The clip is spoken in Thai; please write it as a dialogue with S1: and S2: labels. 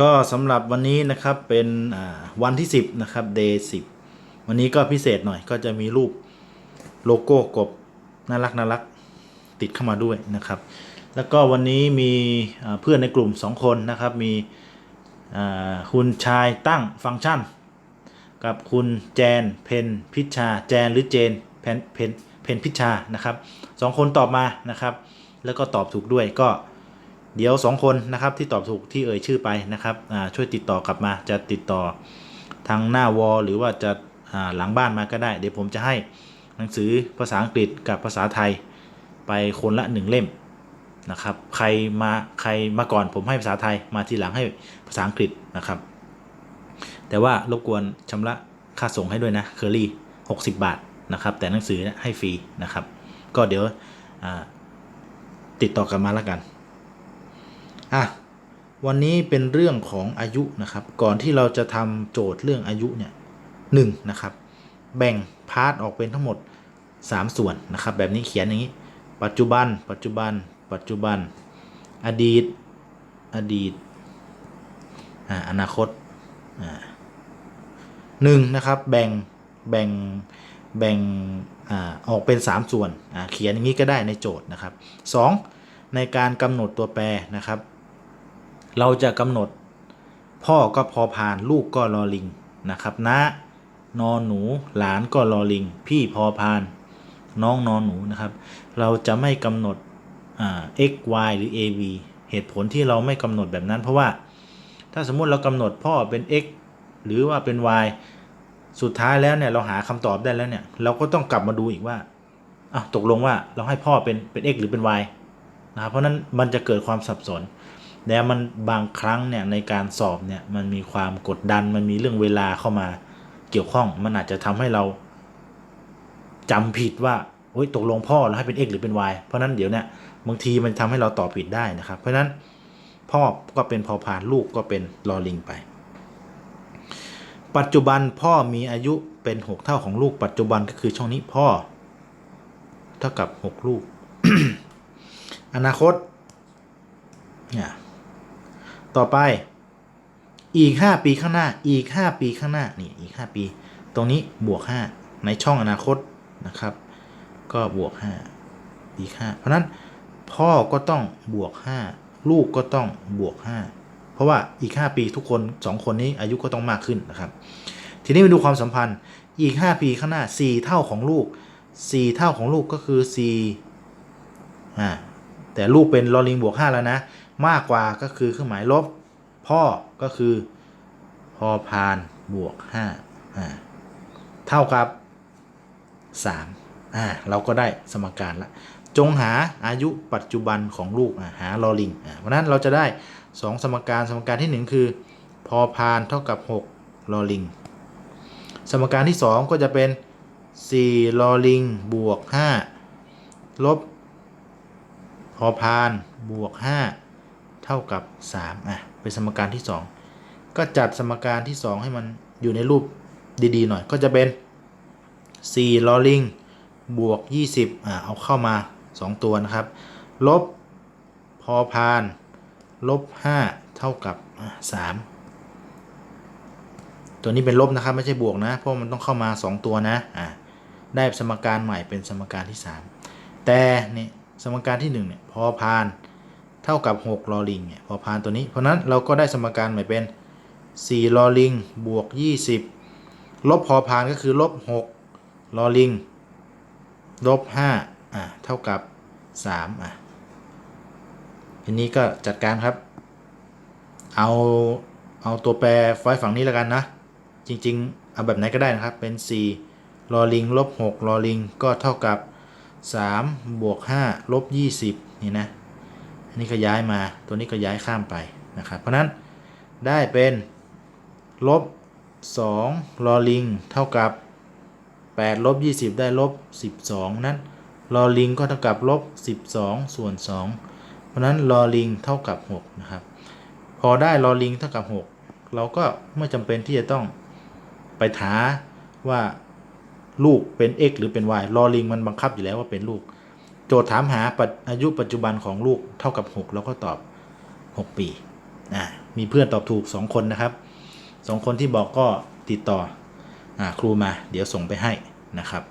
S1: ก็สำหรับวันนี้นะครับเป็นวันที่ 10 นะครับ day 10 วันนี้ก็พิเศษหน่อยก็จะมีรูปโลโก้กบน่ารักน่ารักติดเข้ามาด้วยนะครับ แล้วก็วันนี้มีเพื่อนในกลุ่ม 2 คนนะครับ มีคุณชายตั้งฟังก์ชัน กับคุณแจนเพนพิชชา แจนหรือเจนเพนเพนเพนพิชชานะครับสองคนตอบมานะครับ แล้วก็ตอบถูกด้วยก็ เดี๋ยว 2 คนนะครับที่ตอบถูกที่เอ่ยชื่อไปนะครับช่วยติดต่อกลับมาจะติดต่อทางหน้าวอลหรือว่าจะาหลังบ้านมาก็ได้ เดี๋ยวผมจะให้หนังสือภาษาอังกฤษกับภาษาไทยไปคนละ 1 เล่มนะครับใครมาใครมาก่อนผมให้ภาษาไทยมาทีหลังให้ภาษาอังกฤษนะครับ แต่ว่ารบกวนชำระค่าส่งให้ด้วยนะเคอรี่60 บาทนะครับ แต่หนังสือให้ฟรีนะครับ ก็เดี๋ยวติดต่อกันมาแล้วกัน อะวันนี้เป็นเรื่องของอายุนะครับ ก่อนที่เราจะทำโจทย์เรื่องอายุเนี่ยหนึ่งนะครับ แบ่งพาร์ทออกเป็นทั้งหมด 3 ส่วนนะครับ แบบนี้เขียนอย่างนี้ ปัจจุบัน ปัจจุบัน ปัจจุบัน อดีต อดีตอ่าอนาคตอ่าหนึ่งนะครับ แบ่ง แบ่ง แบ่งอ่าออกเป็น 3 ส่วนอ่าเขียนอย่างนี้ก็ได้ในโจทย์นะครับ 2. ในการกำหนดตัวแปรนะครับ เราจะกำหนด พ่อก็พอพานลูกก็ลอลิงนะครับนะนอนหนูหลานก็ลอลิง พี่พอพาน น้องนอนหนูนะครับ เราจะไม่กำหนดอ x y หรือ a v เหตุผลที่เราไม่กำหนดแบบนั้น เพราะว่าถ้าสมมุติเรากำหนดพ่อเป็น x หรือว่าเป็น y สุดท้ายแล้วเนี่ยเราหาคำตอบได้แล้วเนี่ย เราก็ต้องกลับมาดูอีกว่าอะตกลงว่าเราให้พ่อเป็นเป็น x หรือเป็น y นะครับเพราะนั้นมันจะเกิดความสับสน แล้วมันบางครั้งเนี่ยในการสอบเนี่ยมันมีความกดดันมันมีเรื่องเวลาเข้ามาเกี่ยวข้อง มันอาจจะทำให้เราจำผิดว่าโอ้ยตกลงพ่อเราให้เป็น x หรือเป็น y เพราะนั้นเดี๋ยวเนี่ยบางทีมันทำให้เราตอบผิดได้นะครับ เพราะฉะนั้นพ่อก็เป็นพอพานลูกก็เป็นลอลิงไป ปัจจุบันพ่อมีอายุเป็น 6 เท่าของลูก ปัจจุบันก็คือช่องนี้พ่อ เท่ากับ 6 ลูก อนาคตเนี่ย ต่อไป อีก 5 ปีข้างหน้า อีก 5 ปีข้างหน้า นี่ อีก 5 ปี ตรงนี้บวก 5 ในช่องอนาคตนะครับ ก็บวก 5 อีก 5 เพราะนั้นพ่อก็ต้องบวก 5 ลูกก็ต้องบวก 5 เพราะว่าอีก 5 ปีทุกคน 2 คนนี้อายุก็ต้องมากขึ้นนะครับ ทีนี้มาดูความสัมพันธ์อีก 5 ปีข้างหน้า 4 เท่าของลูก 4 เท่าของลูกก็คือ4อ่าแต่ลูกเป็นลอลิงบวก 5 แล้วนะ มากกว่าก็คือเครื่องหมายลบ พ่อก็คือพอพานบวก5อ่าเท่ากับ3อ่าเราก็ได้สมการละจงหาอายุปัจจุบันของลูกอ่าหาลอลิงอ่าเพราะนั้นเราจะได้ 2 สมการสมการที่ 1 คือ พอพานเท่ากับ6ลอลิง สมการที่ 2 ก็จะเป็น 4ลอลิงบวก 5 ลบ พอพานบวก 5 เท่ากับ 3 อะ เป็นสมการที่ 2 ก็จัดสมการที่ 2 ให้มันอยู่ในรูปดีๆ หน่อย ก็จะเป็น4ลอลิงบวก 20 อ่า เอาเข้ามา 2 ตัวนะครับ ลบพอพาน ลบ 5 เท่ากับ 3 ตัวนี้เป็นลบนะครับ ไม่ใช่บวกนะ เพราะมันต้องเข้ามา 2 ตัวนะ อ่า ได้สมการใหม่เป็นสมการที่ 3 แต่นี่สมการที่ 1 เนี่ย พอพาน เท่ากับ 6 ลอลิงเนี่ยพอพานตัวนี้ เพราะนั้นเราก็ได้สมการใหม่เป็น 4 ลอลิงบวก 20 ลบพอพานก็คือลบ 6 ลอลิงลบ5อะเท่ากับ 3อะทีนี้ก็จัดการครับ เอาเอาตัวแปรไว้ฝั่งนี้แล้วกันนะ จริงๆ เอาแบบไหนก็ได้นะครับ เป็น 4 ลอลิงลบ 6 ลอลิงก็เท่ากับ 3 บวก 5 ลบ 20 นี่นะ นนี้ก็ย้ายมาตัวนี้ก็ย้ายข้ามไปนะครับ เพราะนั้นได้เป็นลบ2ลอลิงเท่ากับ8ลบ20 ได้ลบ12 นั้นลอลิงก็เท่ากับลบ12 ส่วน 2 เพราะนั้นลอลิงเท่ากับ6นะครับ พอได้ลอลิงเท่ากับ 6 เราก็ไม่จำเป็นที่จะต้องไปถาว่าลูกเป็น x หรือเป็น y ลอลิงมันบังคับอยู่แล้วว่าเป็นลูก โจทย์ถามหาอายุปัจจุบันของลูกเท่ากับ 6 เราก็ตอบ 6 ปีนะมีเพื่อนตอบถูก 2 คนนะครับ 2 คนที่บอกก็ติดต่ออครูมา เดี๋ยวส่งไปให้นะครับ